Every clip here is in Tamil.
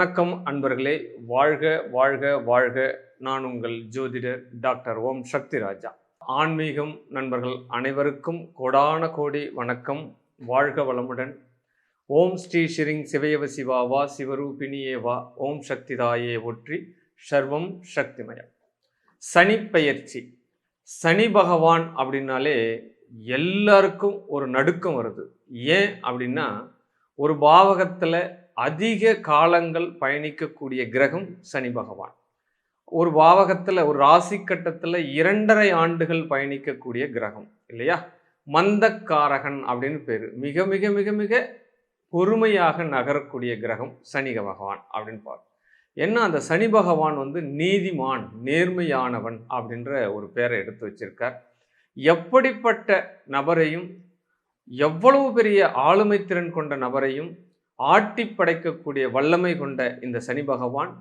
வணக்கம் அன்பர்களே. வாழ்க வாழ்க வாழ்க. நான் உங்கள் ஜோதிடர் டாக்டர் ஓம் சக்தி ராஜா. ஆன்மீகம் நண்பர்கள் அனைவருக்கும் கோடான கோடி வணக்கம். வாழ்க வளமுடன். ஓம் ஸ்ரீ ஷிரிங் சிவயவ சிவாவா சிவரூபிணியே வா. ஓம் சக்திதாயே ஒற்றி சர்வம் சக்திமயம். சனி பெயர்ச்சி. சனி பகவான் அப்படின்னாலே எல்லாருக்கும் ஒரு நடுக்கம் வருது. ஏன் அப்படின்னா ஒரு பாவகத்தில் அதிக காலங்கள் பயணிக்கக்கூடிய கிரகம் சனி பகவான். ஒரு பாவகத்தில் ஒரு ராசி கட்டத்தில் இரண்டரை ஆண்டுகள் பயணிக்கக்கூடிய கிரகம் இல்லையா? மந்தக்காரகன் அப்படின்னு பேர். மிக மிக மிக மிக பொறுமையாக நகரக்கூடிய கிரகம் சனி பகவான் அப்படின்னு பார். என்ன? அந்த சனி பகவான் வந்து நீதிமான் நேர்மையானவன் அப்படின்ற ஒரு பேரை எடுத்து வச்சிருக்கார். எப்படிப்பட்ட நபரையும் எவ்வளவு பெரிய ஆளுமை திறன் கொண்ட நபரையும் ஆட்டி படைக்கக்கூடிய வல்லமை கொண்ட இந்த சனி பகவான்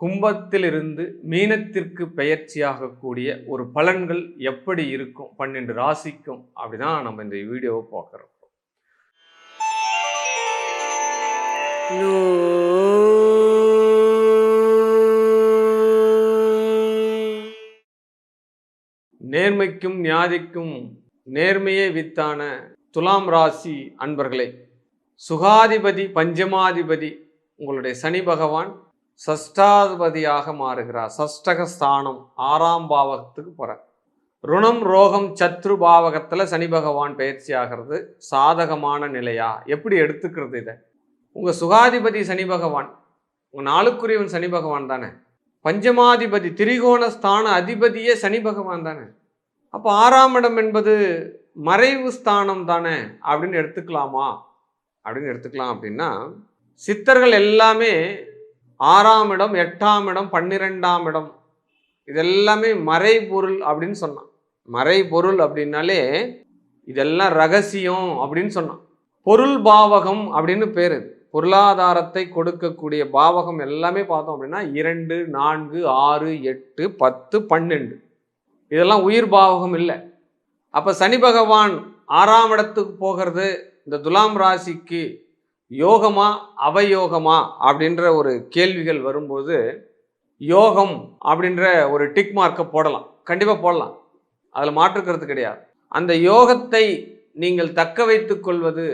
கும்பத்திலிருந்து மீனத்திற்கு பெயர்ச்சியாகக்கூடிய ஒரு பலன்கள் எப்படி இருக்கும்? பன்னெண்டு ராசிக்கும் அப்படிதான் நம்ம இந்த வீடியோவை பார்க்குறோம். நேர்மைக்கும் நியாதிக்கும் நேர்மையே வித்தான துலாம் ராசி அன்பர்களே சுகாதிபதி பஞ்சமாதிபதி உங்களுடைய சனி பகவான் சஷ்டாதிபதியாக மாறுகிறார். சஷ்டக ஸ்தானம் ஆறாம் பாவகத்துக்கு போகிறார் ருணம் ரோகம் சத்ரு பாவகத்தில் சனி பகவான் பயிற்சி ஆகிறது. சாதகமான நிலையா? எப்படி எடுத்துக்கிறது இதை? உங்கள் சுகாதிபதி சனி பகவான் உங்கள் நாளுக்குரியவன் சனி பகவான் தானே? பஞ்சமாதிபதி திரிகோண ஸ்தான அதிபதியே சனி பகவான் தானே? அப்போ ஆறாம் இடம் என்பது மறைவு ஸ்தானம் தானே அப்படின்னு எடுத்துக்கலாமா? அப்படின்னு எடுத்துக்கலாம் அப்படின்னா சித்தர்கள் எல்லாமே ஆறாம் இடம் எட்டாம் இடம் பன்னிரெண்டாம் இடம் இதெல்லாமே மறைபொருள் அப்படின்னு சொன்னான். மறைபொருள் அப்படின்னாலே இதெல்லாம் ரகசியம் அப்படின்னு சொன்னான். பொருள் பாவகம் அப்படின்னு பேர். பொருளாதாரத்தை கொடுக்கக்கூடிய பாவகம் எல்லாமே பார்த்தோம் அப்படின்னா இரண்டு நான்கு ஆறு எட்டு பத்து பன்னெண்டு. இதெல்லாம் உயிர் பாவகம் இல்லை. அப்போ சனி பகவான் ஆறாம் இடத்துக்கு போகிறது இந்த துலாம் ராசிக்கு யோகமா அவயோகமா அப்படின்ற ஒரு கேள்விகள் வரும்போது யோகம் அப்படின்ற ஒரு டிக் மார்க்கை போடலாம். கண்டிப்பாக போடலாம். அதில் மாற்றுக்கிறது கிடையாது. அந்த யோகத்தை நீங்கள் தக்க வைத்து கொள்வது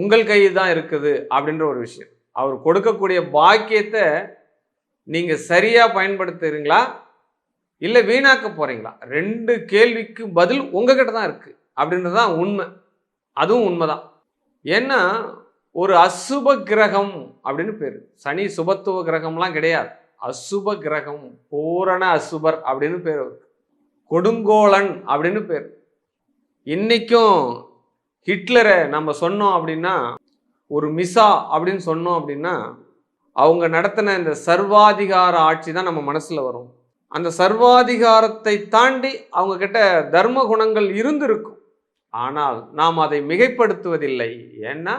உங்கள் கையில் தான் இருக்குது அப்படின்ற ஒரு விஷயம். அவர் கொடுக்கக்கூடிய பாக்கியத்தை நீங்கள் சரியாக பயன்படுத்துறீங்களா? இல்லை வீணாக்க போகிறீங்களா ரெண்டு கேள்விக்கு பதில் உங்ககிட்ட தான் இருக்குது அப்படின்றது தான் உண்மை. அதுவும் உண்மைதான். ஏன்னா ஒரு அசுப கிரகம் அப்படின்னு பேர். சனி சுபத்துவ கிரகம்லாம் கிடையாது. அசுப கிரகம் பூரண அசுபர் அப்படின்னு பேர் கொடுங்கோலன் அப்படின்னு பேர். இன்னைக்கும் ஹிட்லரை நம்ம சொன்னோம் அப்படின்னா ஒரு மிசா அப்படின்னு சொன்னோம் அப்படின்னா அவங்க நடத்தின இந்த சர்வாதிகார ஆட்சி தான் நம்ம மனசில் வரும். அந்த சர்வாதிகாரத்தை தாண்டி அவங்கக்கிட்ட தர்ம குணங்கள் இருந்திருக்கும். ஆனால் நாம் அதை மிகைப்படுத்துவதில்லை. ஏன்னா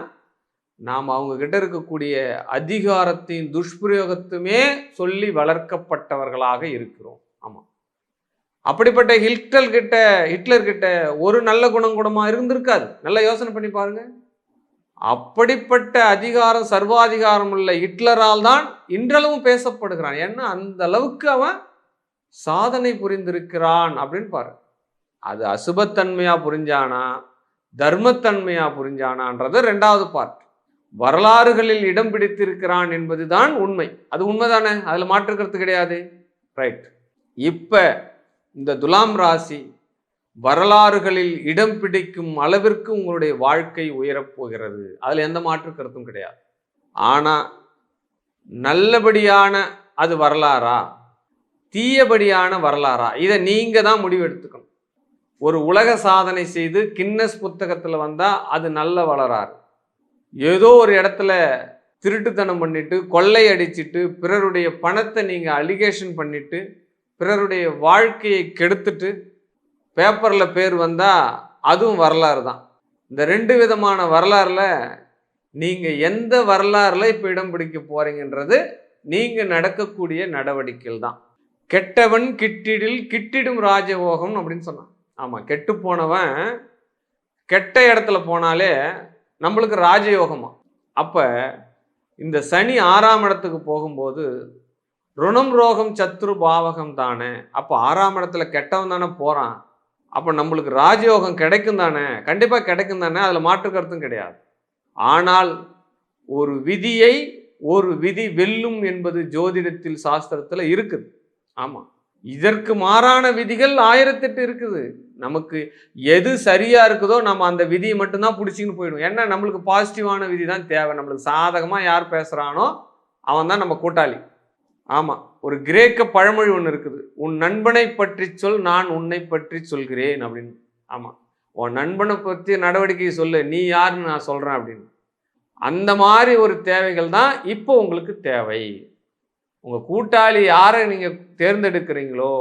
நாம் அவங்க கிட்ட இருக்கக்கூடிய அதிகாரத்தின் துஷ்பிரயோகத்துமே சொல்லி வளர்க்கப்பட்டவர்களாக இருக்கிறோம். ஆமாம் அப்படிப்பட்ட ஹிட்லர் கிட்ட ஹிட்லர் கிட்ட ஒரு நல்ல குணம் கூடமா இருந்திருக்காது. நல்லா யோசனை பண்ணி பாருங்க. அப்படிப்பட்ட அதிகாரம் சர்வாதிகாரம் உள்ள ஹிட்லரால் தான் இன்றளவும் பேசப்படுகிறான். ஏன்னா அந்த அளவுக்கு அவன் சாதனை புரிந்திருக்கிறான் அப்படின்னு பாரு அது அசுபத்தன்மையாக புரிஞ்சானா தர்மத்தன்மையாக புரிஞ்சானான்றது ரெண்டாவது பார்ட் வரலாறுகளில் இடம் பிடித்திருக்கிறான் என்பதுதான் உண்மை. அது உண்மைதானே? அதில் மாற்றுக்கிறது கிடையாது. ரைட் இப்போ இந்த துலாம் ராசி வரலாறுகளில் இடம் பிடிக்கும் அளவிற்கு உங்களுடைய வாழ்க்கை உயரப்போகிறது. அதில் எந்த மாற்று கருத்தும் கிடையாது. ஆனால் நல்லபடியான அது வரலாறா? தீயபடியான வரலாறா? இதை நீங்கள் தான் முடிவு எடுத்துக்கணும் ஒரு உலக சாதனை செய்து கின்னஸ் புத்தகத்தில் வந்தால் அது நல்ல வளராறு. ஏதோ ஒரு இடத்துல திருட்டுத்தனம் பண்ணிட்டு கொள்ளை அடிச்சிட்டு பிறருடைய பணத்தை நீங்கள் அலிகேஷன் பண்ணிட்டு பிறருடைய வாழ்க்கையை கெடுத்துட்டு பேப்பரில் பேர் வந்தால் அதுவும் வரலாறு தான். இந்த ரெண்டு விதமான வரலாறில் நீங்கள் எந்த வரலாறில் இப்போ இடம் பிடிக்க போகிறீங்கன்றது நீங்கள் நடக்கக்கூடிய நடவடிக்கைகள் தான். கெட்டவன் கிட்டிடில் கிட்டிடும் ராஜபோகம் அப்படின்னு சொன்னான் ஆமாம் கெட்டு போனவன் கெட்ட இடத்துல போனாலே நம்மளுக்கு ராஜயோகமா. அப்போ இந்த சனி ஆறாம் இடத்துக்கு போகும்போது ருணம் ரோகம் சத்ரு பாவகம் தானே. அப்போ ஆறாம் இடத்துல கெட்டவன் தானே போகிறான் அப்போ நம்மளுக்கு ராஜயோகம் கிடைக்கும் தானே. கண்டிப்பாக கிடைக்கும் தானே. அதில் மாற்று கருத்தும் கிடையாது. ஆனால் ஒரு விதியை ஒரு விதி வெல்லும் என்பது ஜோதிடத்தில் சாஸ்திரத்தில் இருக்குது. ஆமாம் இதற்கு மாறான விதிகள் ஆயிரத்தெட்டு இருக்குது. நமக்கு எது சரியாக இருக்குதோ நம்ம அந்த விதியை மட்டும்தான் பிடிச்சிக்கின்னு போயிடும் ஏன்னா நம்மளுக்கு பாசிட்டிவான விதி தான் தேவை. நம்மளுக்கு சாதகமாக யார் பேசுகிறானோ அவன் தான் நம்ம கூட்டாளி. ஆமாம் ஒரு கிரேக்க பழமொழி ஒன்று இருக்குது. உன் நண்பனை பற்றி சொல் நான் உன்னை பற்றி சொல்கிறேன் அப்படின்னு. ஆமாம் உன் நண்பனை பற்றி நடவடிக்கை சொல்லு. நீ யாருன்னு நான் சொல்கிறேன் அப்படின்னு. அந்த மாதிரி ஒரு தேவைகள் தான் இப்போ உங்களுக்கு தேவை. உங்கள் கூட்டாளி யாரை நீங்கள் தேர்ந்தெடுக்கிறீங்களோ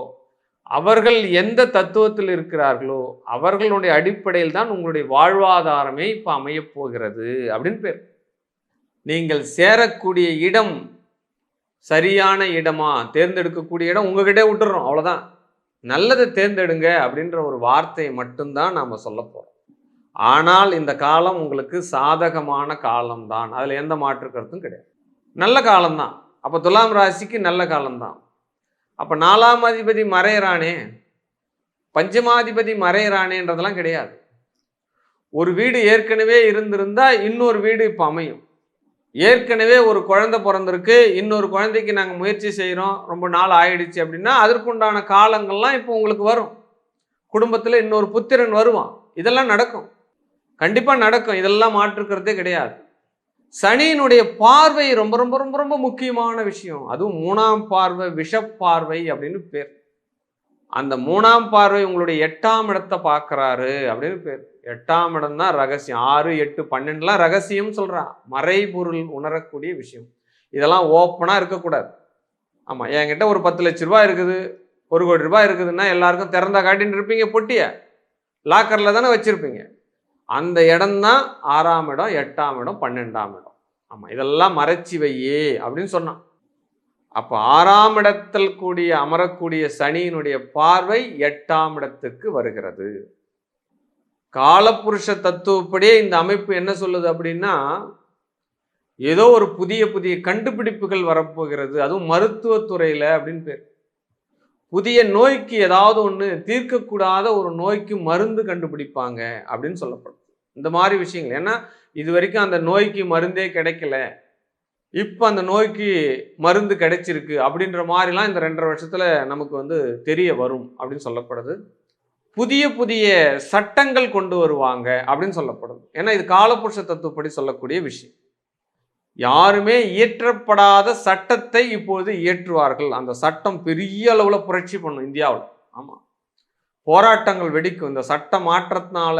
அவர்கள் எந்த தத்துவத்தில் இருக்கிறார்களோ அவர்களுடைய அடிப்படையில் தான் உங்களுடைய வாழ்வாதாரமே இப்போ அமையப் போகிறது அப்படின்னு பேர். நீங்கள் சேரக்கூடிய இடம் சரியான இடமா? தேர்ந்தெடுக்கக்கூடிய இடம் உங்ககிட்டே விட்டுறோம் அவ்வளோதான் நல்லதை தேர்ந்தெடுங்க அப்படின்ற ஒரு வார்த்தையை மட்டும்தான் நாம் சொல்ல போகிறோம் ஆனால் இந்த காலம் உங்களுக்கு சாதகமான காலம்தான். அதில் எந்த மாற்று கருத்தும் கிடையாது. நல்ல காலம்தான். அப்போ துலாம் ராசிக்கு நல்ல காலம்தான். அப்போ நாலாம் அதிபதி மறையிறானே பஞ்சமாதிபதி மறையிறானேன்றதெல்லாம் கிடையாது. ஒரு வீடு ஏற்கனவே இருந்திருந்தா இன்னொரு வீடு இப்போ அமையும். ஏற்கனவே ஒரு குழந்தை பிறந்திருக்கு இன்னொரு குழந்தைக்கு நாங்கள் முயற்சி செய்கிறோம் ரொம்ப நாள் ஆயிடுச்சு அப்படின்னா அதற்குண்டான காலங்கள்லாம் இப்போ உங்களுக்கு வரும். குடும்பத்தில் இன்னொரு புத்திரன் வருவான். இதெல்லாம் நடக்கும். கண்டிப்பாக நடக்கும். இதெல்லாம் மாற்றுக்கிறதே கிடையாது. சனியினுடைய பார்வை ரொம்ப ரொம்ப ரொம்ப ரொம்ப முக்கியமான விஷயம். அதுவும் மூணாம் பார்வை விஷப்பார்வை அப்படின்னு பேர். அந்த மூணாம் பார்வை உங்களுடைய எட்டாம் இடத்தை பார்க்குறாரு அப்படின்னு பேர். எட்டாம் இடம் தான் ரகசியம். ஆறு எட்டு பன்னெண்டுலாம் ரகசியம் சொல்றான் மறைபொருள் உணரக்கூடிய விஷயம். இதெல்லாம் ஓப்பனாக இருக்கக்கூடாது. ஆமாம் என்கிட்ட ஒரு பத்து லட்ச ரூபாய் இருக்குது. ஒரு கோடி ரூபாய் இருக்குதுன்னா எல்லாருக்கும் திறந்தா காட்டின்னு இருப்பீங்க பொட்டியை. லாக்கரில் தானே வச்சுருப்பீங்க. அந்த இடம்தான் ஆறாம் இடம் எட்டாம் இடம் பன்னெண்டாம் இடம். ஆமாம் இதெல்லாம் மறைச்சி வையே அப்படின்னு சொன்னான். அப்போ ஆறாம் இடத்தில் கூடிய அமரக்கூடிய சனியினுடைய பார்வை எட்டாம் இடத்துக்கு வருகிறது. காலப்புருஷ தத்துவப்படியே இந்த அமைப்பு என்ன சொல்லுது அப்படின்னா ஏதோ ஒரு புதிய புதிய கண்டுபிடிப்புகள் வரப்போகிறது. அதுவும் மருத்துவத்துறையில் அப்படின்னு பேர். புதிய நோய்க்கு ஏதாவது ஒன்று தீர்க்கக்கூடாத ஒரு நோய்க்கு மருந்து கண்டுபிடிப்பாங்க அப்படின்னு சொல்லப்படும். இந்த மாதிரி விஷயங்கள். ஏன்னா இது வரைக்கும் அந்த நோய்க்கு மருந்தே கிடைக்கல. இப்போ அந்த நோய்க்கு மருந்து கிடைச்சிருக்கு அப்படின்ற மாதிரிலாம் இந்த ரெண்டரை வருஷத்தில் நமக்கு வந்து தெரிய வரும் அப்படின்னு சொல்லப்படுது. புதிய புதிய சட்டங்கள் கொண்டு வருவாங்க அப்படின்னு சொல்லப்படுது. ஏன்னா இது காலப்புருஷ தத்துவப்படி சொல்லக்கூடிய விஷயம். யாருமே இயற்றப்படாத சட்டத்தை இப்பொழுது இயற்றுவார்கள். அந்த சட்டம் பெரிய அளவில் புரட்சி பண்ணும் இந்தியாவில். ஆமாம் போராட்டங்கள் வெடிக்கும். இந்த சட்ட மாற்றத்தினால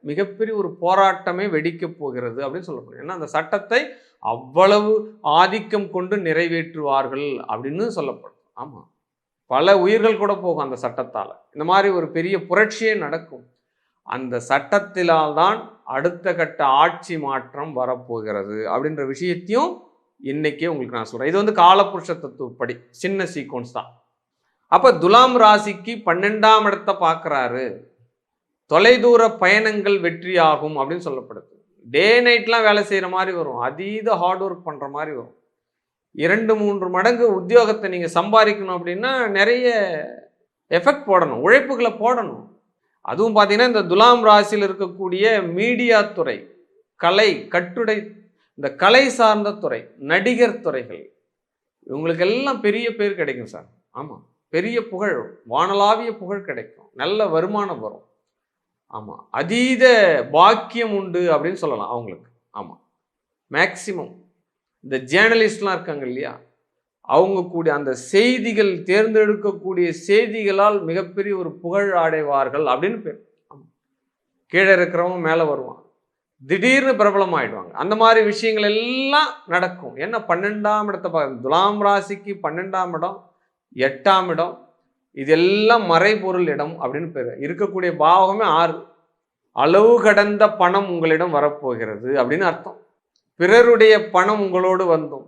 மிகப்பெரிய ஒரு போராட்டமே வெடிக்க போகிறது அப்படின்னு சொல்லப்படும். ஏன்னா அந்த சட்டத்தை அவ்வளவு ஆதிக்கம் கொண்டு நிறைவேற்றுவார்கள் அப்படின்னு சொல்லப்படும். ஆமாம் பல உயிர்கள் கூட போகும் அந்த சட்டத்தால். இந்த மாதிரி ஒரு பெரிய புரட்சியே நடக்கும். அந்த சட்டத்தினால்தான் அடுத்த கட்ட ஆட்சி மாற்றம் வரப்போகிறது அப்படின்ற விஷயத்தையும் இன்னைக்கே உங்களுக்கு நான் சொல்கிறேன் இது வந்து காலப்புருஷ தத்துவப்படி. சின்ன சீக்வன்ஸ் தான். அப்போ துலாம் ராசிக்கு பன்னெண்டாம் இடத்தை பார்க்குறாரு. தொலைதூர பயணங்கள் வெற்றியாகும் அப்படின்னு சொல்லப்படுது. டே நைட்லாம் வேலை செய்கிற மாதிரி வரும். அதீத ஹார்ட் ஒர்க் பண்ணுற மாதிரி வரும். இரண்டு மூன்று மடங்கு உத்தியோகத்தை நீங்கள் சம்பாதிக்கணும் அப்படின்னா நிறைய எஃபெக்ட் போடணும். உழைப்புகளை போடணும். அதுவும் பார்த்தீங்கன்னா இந்த துலாம் ராசியில் இருக்கக்கூடிய மீடியா துறை கலை கட்டுடை இந்த கலை சார்ந்த துறை நடிகர் துறைகள் இவங்களுக்கெல்லாம் பெரிய பேர் கிடைக்கும் சார். ஆமாம் பெரிய புகழ் வானலாவிய புகழ் கிடைக்கும். நல்ல வருமானம் வரும். ஆமாம் அதீத பாக்கியம் உண்டு அப்படின்னு சொல்லலாம் அவங்களுக்கு. ஆமாம் மேக்சிமம் இந்த ஜேர்னலிஸ்ட்லாம் இருக்காங்க இல்லையா? அவங்க கூடிய அந்த செய்திகள் தேர்ந்தெடுக்கக்கூடிய செய்திகளால் மிகப்பெரிய ஒரு புகழ் அடைவார்கள் அப்படின்னு பேர். கீழே இருக்கிறவங்க மேலே வருவான். திடீர்னு பிரபலம் ஆயிடுவாங்க அந்த மாதிரி விஷயங்கள் எல்லாம் நடக்கும். என்ன? பன்னெண்டாம் இடத்தை பார்க்க துலாம் ராசிக்கு பன்னெண்டாம் இடம். எட்டாம் இடம். இதெல்லாம் மறைபொருள் இடம் அப்படின்னு பேர். இருக்கக்கூடிய பாவகமே ஆறு. அளவு கடந்த பணம் உங்களிடம் வரப்போகிறது அப்படின்னு அர்த்தம். பிறருடைய பணம் உங்களோடு வந்தும்.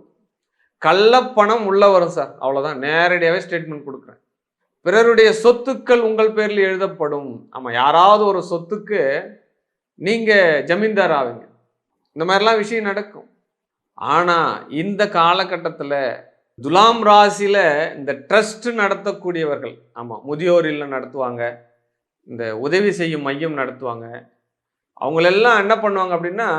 கள்ளப்பணம் உள்ள வரும் சார் அவ்வளோதான் நேரடியாகவே ஸ்டேட்மெண்ட் கொடுக்குறேன். பிறருடைய சொத்துக்கள் உங்கள் பேரில் எழுதப்படும். ஆமாம் யாராவது ஒரு சொத்துக்கு நீங்கள் ஜமீன்தார் ஆவீங்க. இந்த மாதிரிலாம் விஷயம் நடக்கும். ஆனால் இந்த காலகட்டத்தில் துலாம் ராசியில் இந்த ட்ரஸ்ட் நடத்தக்கூடியவர்கள் ஆமாம் முதியோர் இல்லம் நடத்துவாங்க இந்த உதவி செய்யும் மையம் நடத்துவாங்க. அவங்களெல்லாம் என்ன பண்ணுவாங்க அப்படின்னா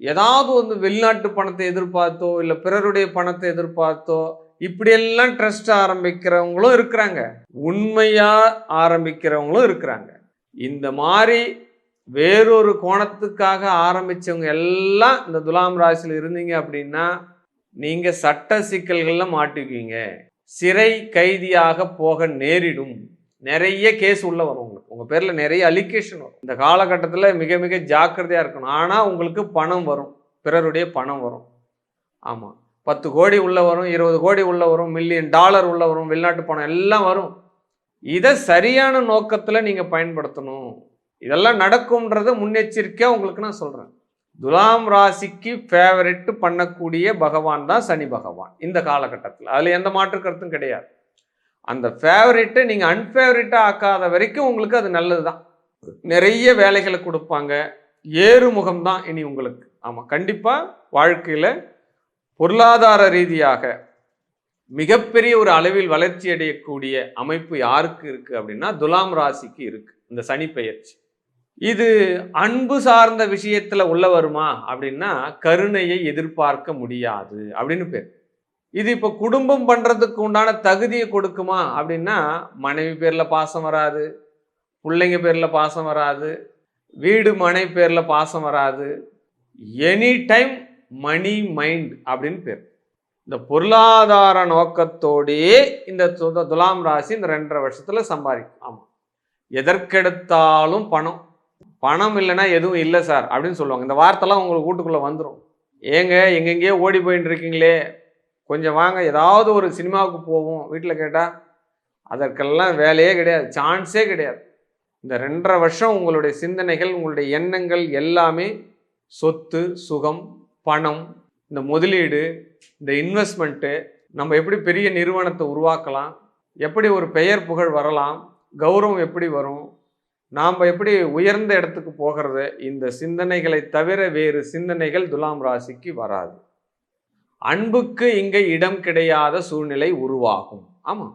ஏதாவது வந்து வெளிநாட்டு பணத்தை எதிர்பார்த்தோ இல்லை பிறருடைய பணத்தை எதிர்பார்த்தோ இப்படியெல்லாம் ட்ரஸ்ட் ஆரம்பிக்கிறவங்களும் இருக்கிறாங்க. உண்மையாக ஆரம்பிக்கிறவங்களும் இருக்கிறாங்க. இந்த மாதிரி வேறொரு கோணத்துக்காக ஆரம்பித்தவங்க எல்லாம் இந்த துலாம் ராசியில் இருந்தீங்க அப்படின்னா நீங்க சட்ட சிக்கல்கள்ல மாட்டிக்குவீங்க சிறை கைதியாக போக நேரிடும். நிறைய கேஸ் உள்ள வரும் உங்களுக்கு. உங்க பேர்ல நிறைய அலிகேஷன் வரும். இந்த காலகட்டத்தில் மிக மிக ஜாக்கிரதையா இருக்கணும். ஆனா உங்களுக்கு பணம் வரும். பிறருடைய பணம் வரும். ஆமா. பத்து கோடி உள்ள வரும் இருபது கோடி உள்ள வரும் மில்லியன் டாலர் உள்ள வரும் வெளிநாட்டு பணம் எல்லாம் வரும். இதை சரியான நோக்கத்தில் நீங்கள் பயன்படுத்தணும். இதெல்லாம் நடக்கும்ன்றத முன்னெச்சரிக்கையாக உங்களுக்கு நான் சொல்கிறேன் துலாம் ராசிக்கு ஃபேவரெட் பண்ணக்கூடிய பகவான் தான் சனி பகவான் இந்த காலகட்டத்தில். அதில் எந்த மாற்று கருத்தும் கிடையாது. அந்த ஃபேவரெட்டை நீங்கள் அன்ஃபேவரெட்டாக ஆக்காத வரைக்கும் உங்களுக்கு அது நல்லது தான் நிறைய வேலைகளை கொடுப்பாங்க. ஏறுமுகம் தான் இனி உங்களுக்கு. ஆமாம் கண்டிப்பாக வாழ்க்கையில் பொருளாதார ரீதியாக மிகப்பெரிய ஒரு அளவில் வளர்ச்சி அடையக்கூடிய அமைப்பு யாருக்கு இருக்குது அப்படின்னா துலாம் ராசிக்கு இருக்குது இந்த சனி பெயர்ச்சி. இது அன்பு சார்ந்த விஷயத்துல உள்ள வருமா? அப்படின்னா கருணையை எதிர்பார்க்க முடியாது அப்படின்னு பேர். இது இப்போ குடும்பம் பண்றதுக்கு உண்டான தகுதியை கொடுக்குமா? அப்படின்னா மனைவி பேர்ல பாசம் வராது பிள்ளைங்க பேர்ல பாசம் வராது வீடு மனை பேர்ல பாசம் வராது எனி டைம் மணி மைண்ட் அப்படின்னு பேர். இந்த பொருளாதார நோக்கத்தோடையே இந்த துலாம் ராசி இந்த ரெண்டரை வருஷத்துல சம்பாதிக்கும். ஆமாம் எதற்கெடுத்தாலும் பணம். பணம் இல்லைன்னா எதுவும் இல்லை சார் அப்படின்னு சொல்லுவாங்க. இந்த வார்த்தைலாம் உங்களுக்கு வீட்டுக்குள்ளே வந்துடும் ஏங்க எங்கெங்கேயோ ஓடி போயின்னு இருக்கீங்களே. கொஞ்சம் வாங்க ஏதாவது ஒரு சினிமாவுக்கு போவோம். வீட்டில் கேட்டால் அதற்கெல்லாம் வேலையே கிடையாது. சான்ஸே கிடையாது. இந்த ரெண்டரை வருஷம் உங்களுடைய சிந்தனைகள் உங்களுடைய எண்ணங்கள் எல்லாமே சொத்து சுகம் பணம் இந்த முதலீடு இந்த இன்வெஸ்ட்மெண்ட்டு நம்ம எப்படி பெரிய நிறுவனத்தை உருவாக்கலாம் எப்படி ஒரு பெயர் புகழ் வரலாம் கௌரவம் எப்படி வரும் நாம் எப்படி உயர்ந்த இடத்துக்கு போகிறது? இந்த சிந்தனைகளை தவிர வேறு சிந்தனைகள் துலாம் ராசிக்கு வராது. அன்புக்கு இங்கே இடம் கிடையாத சூழ்நிலை உருவாகும். ஆமாம்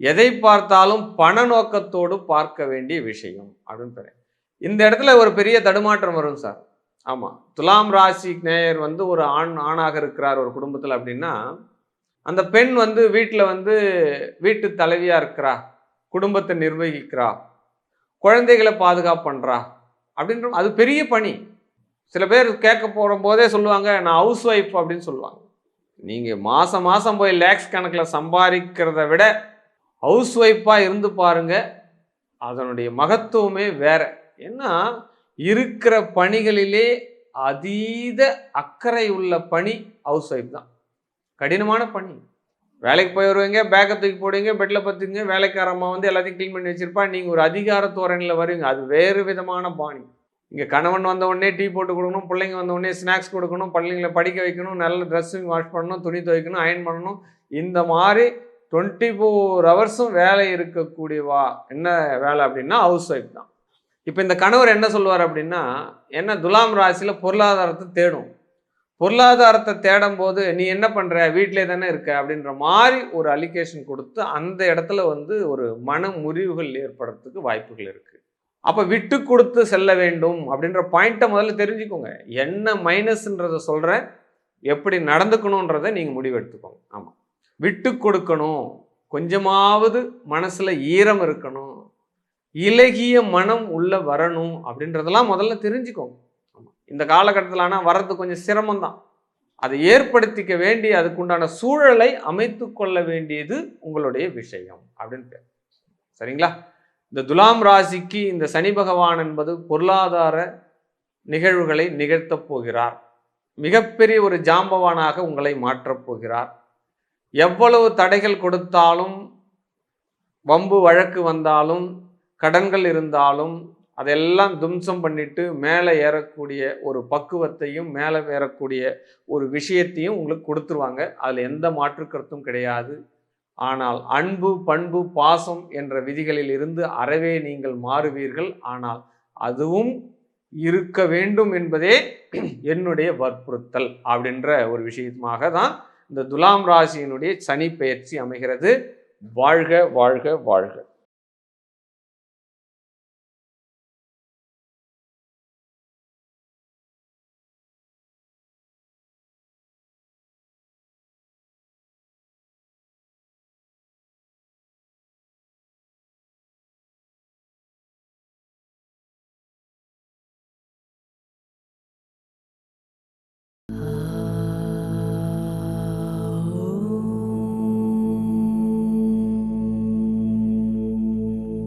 எதை பார்த்தாலும் பண நோக்கத்தோடு பார்க்க வேண்டிய விஷயம் அப்படின்னு இந்த இடத்துல ஒரு பெரிய தடுமாற்றம் வரும் சார். ஆமாம் துலாம் ராசி நேயர் வந்து ஒரு ஆண் ஆணாக இருக்கிறார் ஒரு குடும்பத்தில் அப்படின்னா அந்த பெண் வந்து வீட்டில் வந்து வீட்டு தலைவியாக இருக்கிறா குடும்பத்தை நிர்வகிக்கிறா குழந்தைகளை பாதுகாப்பு பண்ணுறா அப்படின்ற அது பெரிய பணி. சில பேர் கேட்க போகிற போதே சொல்லுவாங்க நான் ஹவுஸ் ஒய்ஃப் அப்படின்னு சொல்லுவாங்க. நீங்கள் மாதம் மாதம் போய் லேக்ஸ் கணக்கில் சம்பாதிக்கிறத விட ஹவுஸ் ஒய்ஃபாக இருந்து பாருங்க அதனுடைய மகத்துவமே வேற. ஏன்னா இருக்கிற பணிகளிலே அதீத அக்கறை உள்ள பணி ஹவுஸ் ஒய்ஃப் தான். கடினமான பணி. வேலைக்கு போய் வருவீங்க பேக்கை தூக்கி போடுவீங்க பெட்டில் பத்துங்க வேலைக்காரம்மா வந்து எல்லாத்தையும் க்ளீன் பண்ணி வச்சுருப்பா. நீங்கள் ஒரு அதிகார தோரணையில் வருவீங்க. அது வேறு விதமான பாணி. இங்கே கணவன் வந்த உடனே டீ போட்டு கொடுக்கணும் பிள்ளைங்க வந்த உடனே ஸ்நாக்ஸ் கொடுக்கணும் பிள்ளைங்களை படிக்க வைக்கணும் நல்ல ட்ரெஸ்ஸிங் வாஷ் பண்ணணும் துணி துவைக்கணும் அயன் பண்ணணும். இந்த மாதிரி டுவெண்ட்டி ஃபோர் ஹவர்ஸும் வேலை இருக்கக்கூடியவா? என்ன வேலை அப்படின்னா ஹவுஸ் ஒய்ஃப் தான். இப்போ இந்த கணவர் என்ன சொல்லுவார் அப்படின்னா என்ன துலாம் ராசியில் பொருளாதாரத்தை தேடும். பொருளாதாரத்தை தேடும் போது நீ என்ன பண்ணுற வீட்டிலே தானே இருக்க அப்படின்ற மாதிரி ஒரு அலிகேஷன் கொடுத்து அந்த இடத்துல வந்து ஒரு மன முறிவுகள் ஏற்படுறதுக்கு வாய்ப்புகள் இருக்குது அப்போ விட்டு கொடுத்து செல்ல வேண்டும் அப்படின்ற பாயிண்ட்டை முதல்ல தெரிஞ்சுக்கோங்க. என்ன மைனஸ்ன்றதை சொல்கிறேன் எப்படி நடந்துக்கணுன்றதை நீங்கள் முடிவெடுத்துக்கோங்க. ஆமாம் விட்டு கொடுக்கணும். கொஞ்சமாவது மனசில் ஈரம் இருக்கணும். இலகிய மனம் உள்ள வரணும் அப்படின்றதெல்லாம் முதல்ல தெரிஞ்சுக்கோங்க. இந்த காலகட்டத்தில் ஆனால் வர்றது கொஞ்சம் சிரமம் தான் அதை ஏற்படுத்திக்க வேண்டி அதுக்குண்டான சூழலை அமைத்து கொள்ள வேண்டியது உங்களுடைய விஷயம் அப்படின்னு பேர். சரிங்களா? இந்த துலாம் ராசிக்கு இந்த சனி பகவான் என்பது பொருளாதார நிகழ்வுகளை நிகழ்த்தப் போகிறார். மிகப்பெரிய ஒரு ஜாம்பவானாக உங்களை மாற்றப் போகிறார். எவ்வளவு தடைகள் கொடுத்தாலும் வம்பு வழக்கு வந்தாலும் கடன்கள் இருந்தாலும் அதெல்லாம் தும்சம் பண்ணிட்டு மேலே ஏறக்கூடிய ஒரு பக்குவத்தையும் மேலே ஏறக்கூடிய ஒரு விஷயத்தையும் உங்களுக்கு கொடுத்துருவாங்க. அதில் எந்த மாற்று கருத்தும் கிடையாது. ஆனால் அன்பு பண்பு பாசம் என்ற விதிகளில் இருந்து அறவே நீங்கள் மாறுவீர்கள். ஆனால் அதுவும் இருக்க வேண்டும் என்பதே என்னுடைய வற்புறுத்தல் அப்படின்ற ஒரு விஷயமாக தான் இந்த துலாம் ராசியினுடைய சனி பயிற்சி அமைகிறது. வாழ்க வாழ்க வாழ்க. Oh.